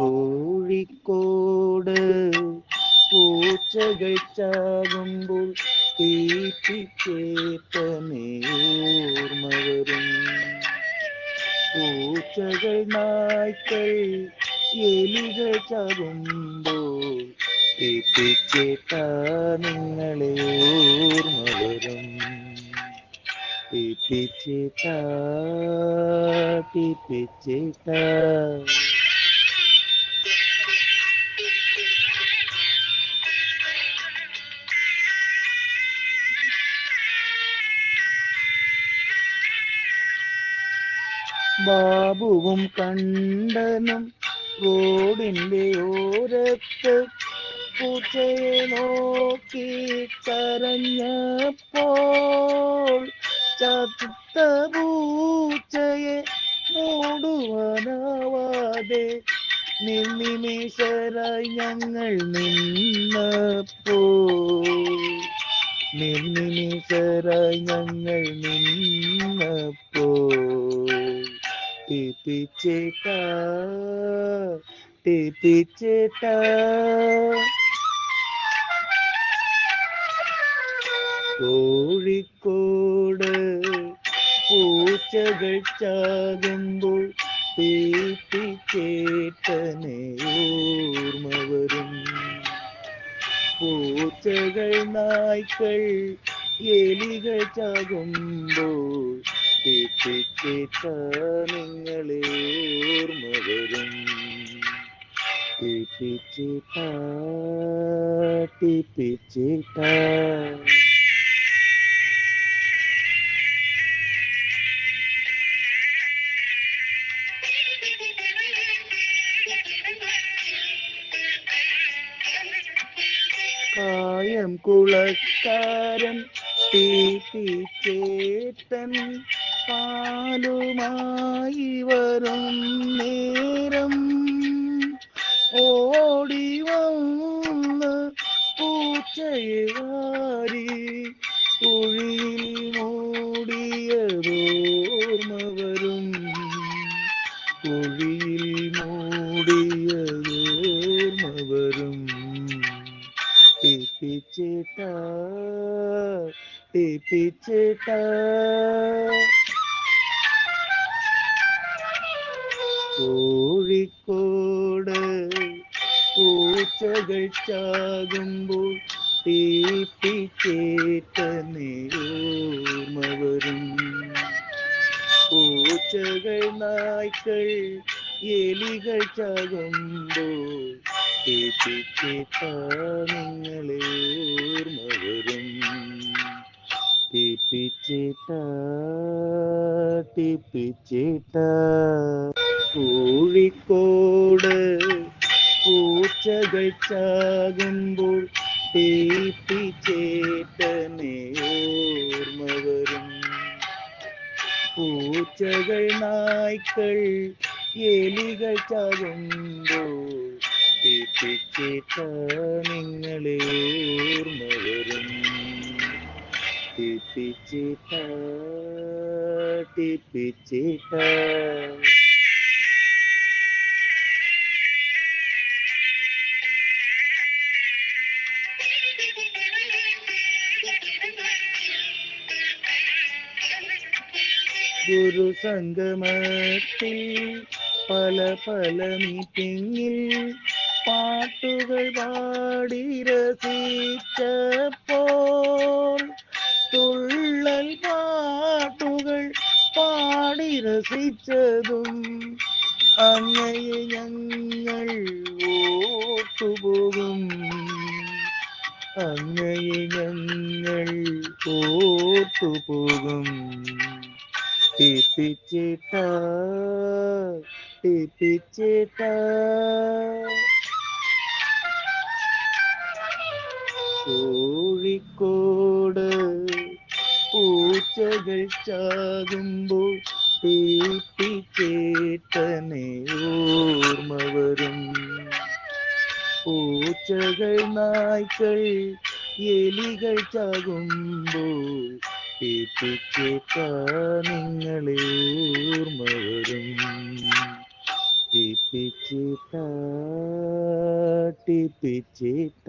കോഴിക്കോട്. പൂച്ചകൾ ചാകുമ്പോൾ വരും. പൂച്ചകൾ നായ്ക്കൾ എലികൾ ചാകുമ്പോൾ തീറ്റിക്കേറ്റ നിങ്ങളെ ഓർമ്മ വരും. തീറ്റിച്ചേട്ട. ബാബുവും കണ്ടനും റോഡിന്റെ ഓരത്ത് പൂച്ചയെ നോക്കി കരഞ്ഞപ്പോൾ ചത്ത പൂച്ചയെ മൂടുവാനാവാതെ നിർനിമേഷരായി ഞങ്ങൾ നിന്നപ്പോൾ. നിർനിമേഷരായി ഞങ്ങൾ കോഴിക്കോട് പൂച്ചകൾ ചാകുമ്പോൾ തീറ്റിച്ചേട്ടനെ ഓർമ്മ വരും. പൂച്ചകൾ നായ്ക്കൾ എലികൾ ചാകുമ്പോൾ തീറ്റിച്ചേട്ട നിങ്ങളെ ഓർമ്മ വരും. കായം കുളക്കാരൻ തീറ്റിച്ചേട്ടൻ പാലുമായി വരും നേരം. ഓടി വന്ന് പൂച്ചയെ വാരി കുഴിയിൽ മൂടിയതോർമ്മ വരും. കുഴിയിൽ മൂടിയതോർമ്മ വരും. ടിപ്പിച്ചേട്ട ടിപ്പിച്ചേട്ട കോഴിക്കോട് പൂച്ചകൾ ചാകുമ്പോൾ തീപ്പിച്ചേട്ടനെ ഓർമ്മ വരും പൂച്ചകൾ നായ്ക്കൾ എലികൾ ചാകുമ്പോൾ തീപ്പിച്ചേറ്റ നിങ്ങളെ തീപ്പിച്ചേട്ട കോഴിക്കോട് പൂച്ചകൾ ചാകുമ്പോൾ തീപ്പിച്ചേട്ടനെ ഓർമ്മ വരും. പൂച്ചകൾ നായ്ക്കൾ എലികൾ ചാകുമ്പോൾ തീപ്പിച്ചേട്ട നിങ്ങളെ തീപ്പിച്ചേട്ട ഗുരു സംഗമത്തിൽ പല പല മീറ്റിങ്ങിൽ പാട്ടുകൾ പാടി രസിച്ചപ്പോൾ പാടി രസിച്ചതും അങ്ങയെ ഞങ്ങൾ ഓട്ടുപോകും അങ്ങയെ ഞങ്ങൾ ടിപ്പിച്ചേട്ട ടിപ്പിച്ചേട്ട കോഴിക്കോട് പൂച്ചകൾ ചാകുമ്പോൾ വരും പൂച്ചകൾ നായ്ക്കൾ എലികൾ ചാകുമ്പോൾ തീപ്പിച്ചേട്ട നിങ്ങളെ ഓർമ്മ വരും ടിപ്പിച്ചിട്ട ടിപ്പിച്ചിട്ട